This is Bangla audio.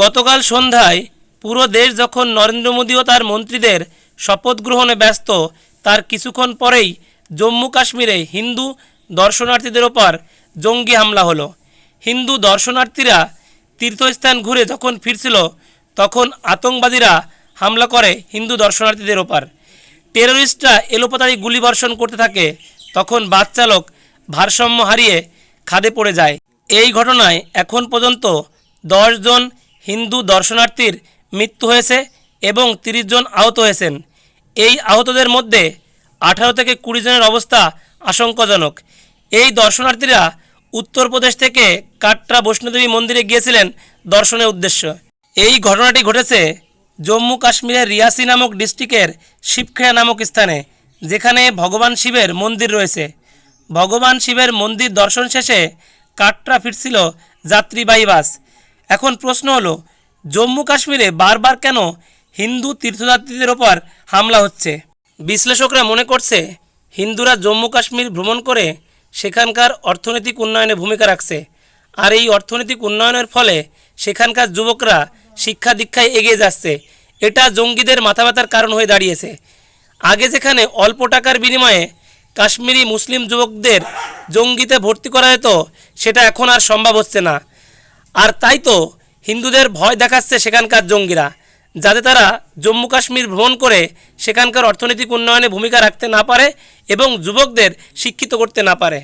গতকাল সন্ধ্যায় পুরো দেশ যখন নরেন্দ্র মোদী ও তার মন্ত্রীদের শপথ গ্রহণে ব্যস্ত, তার কিছুক্ষণ পরেই জম্মু কাশ্মীরে হিন্দু দর্শনার্থীদের ওপর জঙ্গি হামলা হলো। হিন্দু দর্শনার্থীরা তীর্থস্থান ঘুরে যখন ফিরছিল, তখন আতঙ্কবাদীরা হামলা করে হিন্দু দর্শনার্থীদের ওপর। টেরোরিস্টরা এলোপাতাড়ি গুলিবর্ষণ করতে থাকে, তখন বাস চালক ভারসাম্য হারিয়ে খাদে পড়ে যায়। এই ঘটনায় এখন পর্যন্ত জন হিন্দু দর্শনার্থীর মৃত্যু হয়েছে এবং তিরিশ জন আহত হয়েছেন। এই আহতদের মধ্যে আঠারো থেকে কুড়ি জনের অবস্থা আশঙ্কাজনক। এই দর্শনার্থীরা উত্তরপ্রদেশ থেকে কাটরা বৈষ্ণোদেবী মন্দিরে গিয়েছিলেন দর্শনের উদ্দেশ্য। এই ঘটনাটি ঘটেছে জম্মু কাশ্মীরের রিয়াসি নামক ডিস্ট্রিক্টের শিবখেয়া নামক স্থানে, যেখানে ভগবান শিবের মন্দির রয়েছে। ভগবান শিবের মন্দির দর্শন শেষে কাটরা ফিরছিল যাত্রীবাহী বাস। এখন প্রশ্ন হলো, জম্মু কাশ্মীরে বারবার কেন হিন্দু তীর্থযাত্রীদের ওপর হামলা হচ্ছে? বিশ্লেষকরা মনে করছে, হিন্দুরা জম্মু কাশ্মীর ভ্রমণ করে সেখানকার অর্থনৈতিক উন্নয়নে ভূমিকা রাখছে। আর এই অর্থনৈতিক উন্নয়নের ফলে সেখানকার যুবকরা শিক্ষা দীক্ষায় এগিয়ে যাচ্ছে। এটা জঙ্গিদের মাথা ব্যথার কারণ হয়ে দাঁড়িয়েছে। আগে যেখানে অল্প টাকার বিনিময়ে কাশ্মীরি মুসলিম যুবকদের জঙ্গিতে ভর্তি করা যেত, সেটা এখন আর সম্ভব হচ্ছে না। আর তাই তো হিন্দুদের ভয় দেখাচ্ছে সেখানকার জঙ্গিরা, যাতে তারা জম্মু কাশ্মীর ভ্রমণ করে সেখানকার অর্থনৈতিক উন্নয়নে ভূমিকা রাখতে না পারে এবং যুবকদের শিক্ষিত করতে না পারে।